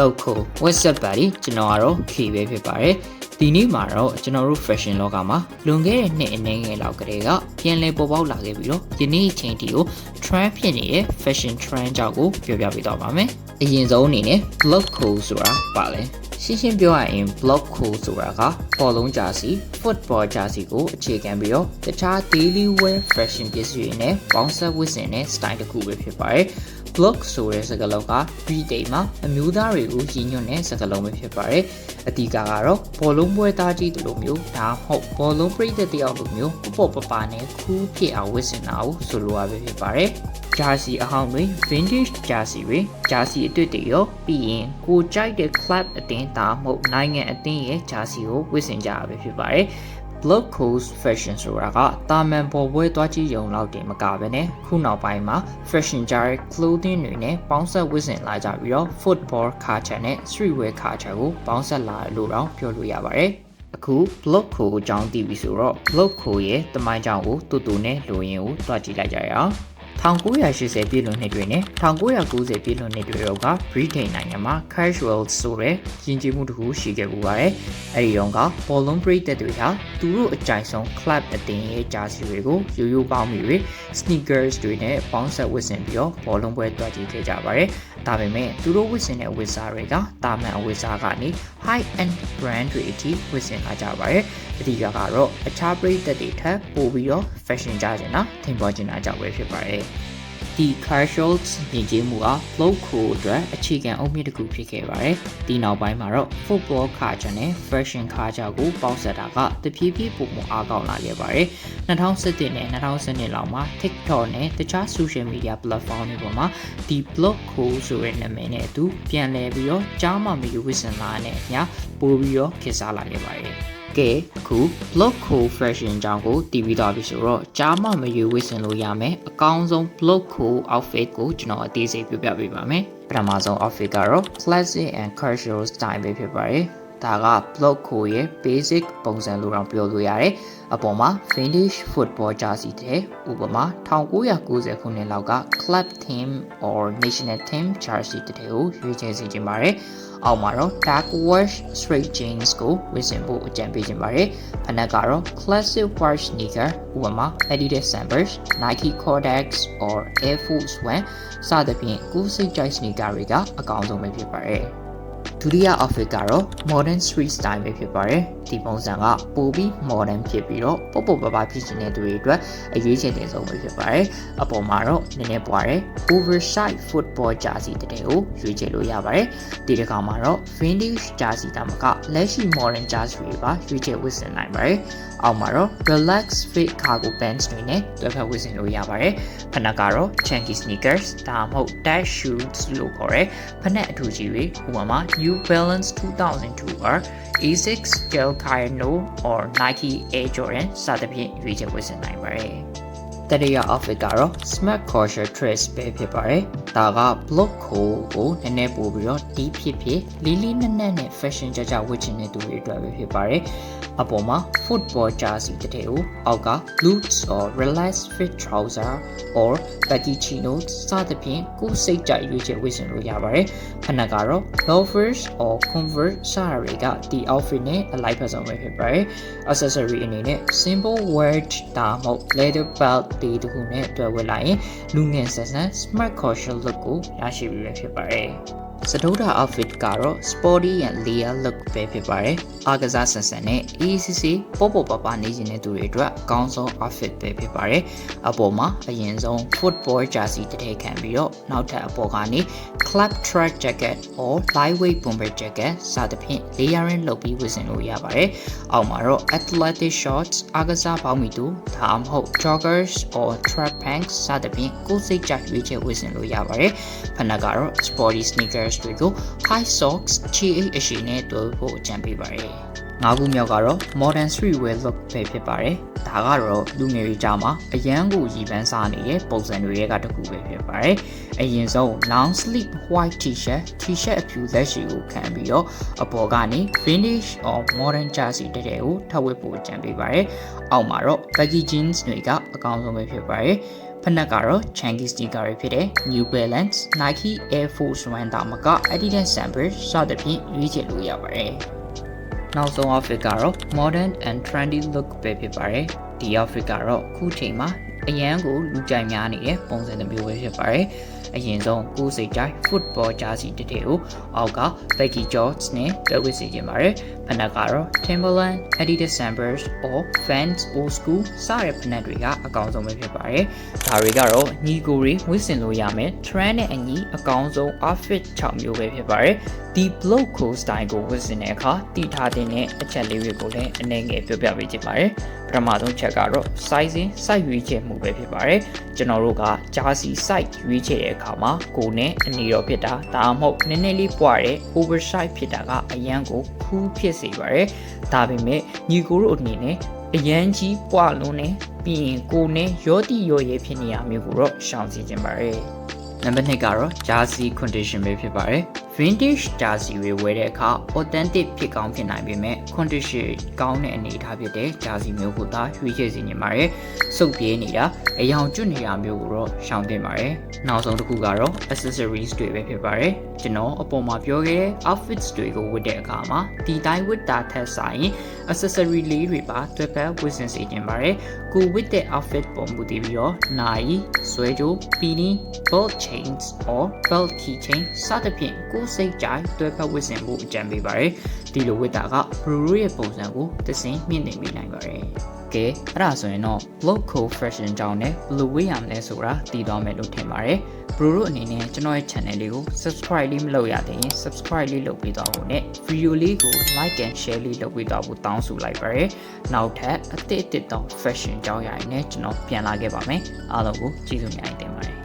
local what's up buddy ကျွန်တော်ကတော့ K ပဲဖြစ်ပါတယ်ဒီနေ့မှာတော့ကျွန်တော်တို့ fashion လောကမှာလွန်ခဲ့တဲ့နှစ်အနည်းငယ်လောက်ကတည်းကပြန်လည်ပေါ်ပေါက်လာခဲ့ပြီးတော့ယနေ့အချိန်ထိကို trend ဖြစ်နေတဲ့ fashion trend ကြောင့်ကိုပြောပြပေးတော့ပါမယ်အရင်ဆုံးအနေနဲ့ blog code ဆိုတာပါလဲရှင်းရှင်းပြောရရင် blog code ဆိုတာကပေါ်လုံးဂျာစီ football ဂျာစီကိုအခြေခံပြီးတော့တခြား daily wear fashion ပစ္စည်းတွေနဲ့ပေါင်းစပ်ဝတ်ဆင်တဲ့ style တစ်ခုပဲဖြစ်ပါတယ် blog ဆိုတဲ့စကားလုံးက retail မှာအမျိုးသားတွေကိုရည်ညွှန်းတဲ့စကားလုံးပဲဖြစ်ပါတယ်။အတိအကကတော့ဘောလုံးပွဲသားကြီးတို့လိုမျိုးဒါမှမဟုတ်ဘောလုံးပရိသတ်တယောက်လိုမျိုးပေါ့ပေါ့ပပနဲ့ခူးဖြစ်အောင်ဝတ်ဆင်တာကိုဆိုလိုရပဲဖြစ်ပါတယ်။ jersey အဟောင်းတွေ vintage jersey တွေ jersey အတွေ့တွေရောပြီးရင်ကိုကြိုက်တဲ့ club အတင်းဒါမှမဟုတ်နိုင်ငံအတင်းရဲ့ jersey ကိုဝတ်ဆင်ကြရပဲဖြစ်ပါတယ်။ Block Coast Fashion ဆိုတာကတာမန်ပေါ်ပွဲသွားကြည့်ရုံလောက်တင်မကဘဲနဲ့ခုနောက်ပိုင်းမှာ fashion ကြားတဲ့ clothing တွေနဲ့ပေါင်းစပ်ဝတ်ဆင်လာကြပြီးတော့ football culture နဲ့ streetwear culture ကိုပေါင်းစပ်လာလို့တော့ပြောလို့ရပါတယ်အခု block ကိုအကြောင်းသိပြီဆိုတော့ block ကိုရဲ့တမိုင်းကြောင်ကိုတူတူနဲ့လိုရင်းကိုတွားကြည့်လိုက်ကြရအောင် 1980ပြည့်လွန်နှစ်တွေနဲ့1990ပြည့်လွန်နှစ်တွေတော့က Britain နိုင်ငံမှာ casual ဆိုတဲ့ယဉ်ကျေးမှုတစ်ခုရှိခဲ့ပူပါတယ်။အဲဒီတော့ကဘောလုံးပရိသတ်တွေဟာသူတို့အကြိုက်ဆုံး club အတင်းရဲ့ဂျာစီတွေကိုရိုးရိုးပေါင်းပြီး sneakers တွေနဲ့ပေါင်းဆက်ဝတ်ဆင်ပြီးတော့ဘောလုံးပွဲတွားကြည့်ခဲ့ကြပါတယ်။ ဒါပေမဲ့သူတို့ဝတ်ဆင်တဲ့ဝတ်စားတွေကတာမန်အဝတ်စားကနေ high end brand တွေအထိဝတ်ဆင်လာကြပါတယ်။အဓိကကတော့အခြားပရိသတ်တွေထက်ပိုပြီးတော့ fashion ကြချင်တာထင်ပေါ်ချင်တာကြောင့်ပဲဖြစ်ပါတယ်။ ဒီ casuals ယဉ်ကျေးမှုဟာ flow ကိုအတွက်အခြေခံအုတ်မြစ်တစ်ခုဖြစ်ခဲ့ပါတယ်။ဒီနောက်ပိုင်းမှာတော့ football culture နဲ့ fashion culture ကိုပေါင်းစပ်တာကတဖြည်းဖြည်းပုံမအားကောင်းလာခဲ့ပါတယ်။2017နဲ့2012လောက်မှာ TikTok နဲ့တခြား social media platform တွေပေါ်မှာဒီ blog ကိုဆိုတဲ့နာမည်နဲ့အတူပြန်လည်ပြီးတော့ကြားမှမယူဝစ်စင်လာတဲ့အညာပို့ပြီးတော့ခေတ်စားလာခဲ့ပါတယ်။ ကဲအခု block code fashion အကြောင်းကိုတည်ပြီးသွားပြီဆိုတော့ကြားမမရွေးဝစ်ဆင်လို့ရမယ်အကောင်းဆုံး block code outfit ကိုကျွန်တော်အသေးစိတ်ပြပြပေးပါမယ်ပထမဆုံး outfit ကတော့ classic and casual style ပဲဖြစ်ပါတယ် ဒါက block code ရဲ့ basic ပုံစံလိုတော့ပြောလို့ရတယ်အပေါ်မှာ vintage football jersey တဲ့ဥပမာ1990ခုနှစ်လောက်က club team or national team jersey တဲ့ကိုရွေးချယ်စီခြင်းပါတယ်အောက်မှာတော့ dark wash straight jeans ကိုဝတ်ဆင်ဖို့အကြံပေးခြင်းပါတယ်ဖနက်ကတော့ classic wash sneaker ဥပမာ Adidas Sambers Nike Cortex or Air Force One စသဖြင့်ကိုယ်စိတ်ကြိုက် sneaker တွေကအကောင်းဆုံးပဲဖြစ်ပါတယ် ဒုတိယ outfit ကတော့ modern street style ပဲဖြစ်ပါတယ်ဒီပုံစံကပိုပြီး modern ဖြစ်ပြီးတော့ပုတ်ပုတ်ပပဖြစ်နေတဲ့သူတွေအတွက်အရေးချင်တဲ့ဆုံးပဲဖြစ်ပါတယ်အပေါ်မှာတော့နည်းနည်းပွားတယ် oversize football jersey တဲ့ကိုရွေးချယ်လို့ရပါတယ်ဒီတစ်ခါမှာတော့ vintage jersey တမကလက်ရှိ modern jersey တွေပါရွေးချယ်ဝတ်ဆင်နိုင်ပါတယ်အောက်မှာတော့ relax fit cargo pants တွေနဲ့တွဲဖက်ဝတ်ဆင်လို့ရပါတယ်ဖနက်ကတော့ chunky sneakers ဒါမှမဟုတ် dash shoes လို့ခေါ်တဲ့ဖနက်အထူးကြီးတွေဥပမာ New Balance 2002 or Asics Gel Kayano or Nike Air Jordan စသဖြင့်ရွေးချယ်ဝတ်ဆင်နိုင်ပါတယ် တတိယ outfit ကတော့ smart casual dress ပဲဖြစ်ပါတယ်။ဒါက block ကိုကိုနည်းနည်းပို့ပြီးတော့ဒီဖြစ်ဖြစ်လေးလေးနက်နက်နဲ့ fashion ကြကြဝတ်ချင်တဲ့သူတွေအတွက်ပဲဖြစ်ပါတယ်။အပေါ်မှာ football jersey တစ်ထည်ကိုအောက်က boots or relaxed fit trouser or baggy chinos စသဖြင့်ကိုယ်စိတ်ကြိုက်ရွေးချယ်ဝတ်ဆင်လို့ရပါတယ်။ခဏကတော့ loafers or converse စတာတွေကဒီ outfit နဲ့အလိုက်ဖက်ဆုံးပဲဖြစ်ပါတယ်။ accessory အနေနဲ့ simple wedge ဒါမှမဟုတ် leather belt တေးတခုနဲ့တွဲဝတ်လိုက်ရင်လူငယ်ဆန်ဆန် smart casual look ကိုရရှိပြီပဲဖြစ်ပါတယ်။ စတိုးတာ outfit ကတော့ sporty and layer look ပဲဖြစ်ပါတယ်။အားကစားဆန်ဆန်နဲ့ ECC ပေါ့ပေါ့ပပနေခြင်းတဲ့သူတွေအတွက်အကောင်းဆုံး outfit ပဲဖြစ်ပါတယ်။အပေါ်မှာအရင်ဆုံး football jersey တစ်ထည်ခံပြီးတော့နောက်ထပ်အပေါ်ကနေ club track jacket or lightweight bomber jacket စသဖြင့် layering လုပ်ပြီးဝတ်ဆင်လို့ရပါတယ်။အောက်မှာတော့ athletic shorts အားကစားပေါင်းမီတူဒါမှမဟုတ် joggers or track pants စသဖြင့်ကိုယ်စိတ်ကြိုက်ရွေးချယ်ဝတ်ဆင်လို့ရပါတယ်။ဖနက်ကတော့ sporty sneakers တွေကို high socks ခြေအိတ်အရှိနဲ့တွဲဖို့အကြံပေးပါတယ်။ငါးခုမြောက်ကတော့ modern streetwear look ပဲဖြစ်ပါတယ်။ဒါကတော့လူငယ်တွေကြားမှာအရန်ကိုရည်ပန်းစားနေတဲ့ပုံစံတွေကတစ်ခုပဲဖြစ်ပါတယ်။အရင်ဆုံး long sleeve white t-shirt t-shirt အဖြူလက်ရှိကိုခံပြီးတော့အပေါ်ကနေ vintage or modern jersey တဲ့တဲ့ကိုထပ်ဝတ်ဖို့ကြံပေးပါတယ်။အောက်မှာတော့ baggy jeans တွေကအကောင်းဆုံးပဲဖြစ်ပါတယ်။ ဖနက်ကတော့ Chunky sneaker တွေဖြစ်တဲ့ New Balance, Nike Air Force One တာမက Adidas Sunburst စသဖြင့်ရွေးချယ်လို့ရပါတယ်။နောက်ဆုံး outfit ကတော့ modern and trendy look ပဲဖြစ်ပါတယ်။ဒီ outfit ကတော့ခုချိန်မှာ အရန်ကိုလူကြိုက်များနေတဲ့ပုံစံတစ်မျိုးပဲဖြစ်ပါတယ်။အရင်ဆုံးကိုယ်စိတ်ကြိုက် football jersey တစ်ထည်ကိုအောက်က Becky George နဲ့တွဲဝတ်စီခြင်းပါတယ်။ဖနက်ကတော့ Timberland, Adidas Sunburst or Vans Old School စတဲ့ဖနက်တွေကအကောင်းဆုံးပဲဖြစ်ပါတယ်။ဒါတွေကတော့ညီကိုတွေဝတ်ဆင်လို့ရမယ် trend နဲ့အညီအကောင်းဆုံး outfit 6မျိုးပဲဖြစ်ပါတယ်။ဒီ block cool style ကိုဝတ်ဆင်တဲ့အခါတည်ထားတဲ့အချက်လေးတွေကိုလည်းအနည်းငယ်ပြောပြပေးချင်ပါတယ်။ ပထမဆုံးချက်ကတော့ sizing size ရွေးချယ်မှုပဲဖြစ်ပါတယ်ကျွန်တော်တို့က jersey size ရွေးချယ်တဲ့အခါမှာကိုယ်နဲ့အနေတော်ဖြစ်တာဒါမှမဟုတ်နည်းနည်းလေးပွားတဲ့ oversize ဖြစ်တာကအရန်ကိုဖူးဖြစ်စေပါတယ်ဒါပေမဲ့ညီကိုတို့အနေနဲ့အရန်ကြီးပွားလုံးနဲ့ပြီးရင်ကိုယ်နဲ့ရောတိရောရဲဖြစ်နေရမျိုးကိုတော့ရှောင်စီခြင်းပါတယ်နံပါတ်2ကတော့ jersey condition ပဲဖြစ်ပါတယ် vintage jersey တွေဝယ်တဲ့အခါ authentic ဖြစ်ကောင်းဖြစ်နိုင်ပေမဲ့ condition ကောင်းတဲ့အနေအထားဖြစ်တဲ့ jersey မျိုးကိုသာရွေးချယ်စီနေပါတယ်စုပ်ပြေးနေတာအယောင်ကျွတ်နေတာမျိုးကိုတော့ရှောင်သင့်ပါတယ်နောက်ဆုံးတစ်ခုကတော့ accessories တွေပဲဖြစ်ပါတယ်ကျွန်တော်အပေါ်မှာပြောခဲ့တဲ့ outfits တွေကိုဝတ်တဲ့အခါမှာဒီတိုင်းဝတ်တာထက်ဆိုင် accessory လေးတွေပါတွဲဖက်ဝတ်ဆင်စေခြင်းပါတယ် ကိုဝတ်တဲ့ outfit ပုံမူတည်ပြီးတော့နိုင်ဆွဲကြိုးပီနီ belt chains or belt keychain စသဖြင့်ကိုယ်စိတ်ကြိုက်တွဲဖက်ဝတ်ဆင်ဖို့အကြံပေးပါတယ်ဒီလိုဝတ်တာက bro ရဲ့ပုံစံကိုသစင်မြင့်တင်ပေးနိုင်ပါတယ် ကဲအဲ့ဒါဆိုရင်တော့ local fashion ကြောင်းနဲ့ဘယ်လိုဝေးရမလဲဆိုတာသိသွားမယ်လို့ထင်ပါတယ်ဘရိုတို့အနေနဲ့ကျွန်တော်ရဲ့ channel လေးကို subscribe လေးမလုပ်ရသေးရင် subscribe လေးလုပ်ပေးသွားဖို့နဲ့ video လေးကို like and share လေးလုပ်ပေးသွားဖို့တောင်းဆိုလိုက်ပါရယ်နောက်ထပ်အသစ်အသစ်တော့ fashion ကြောင်းရရင်လည်းကျွန်တော်ပြန်လာခဲ့ပါမယ်အားလုံးကိုကျေးဇူးများတင်ပါတယ်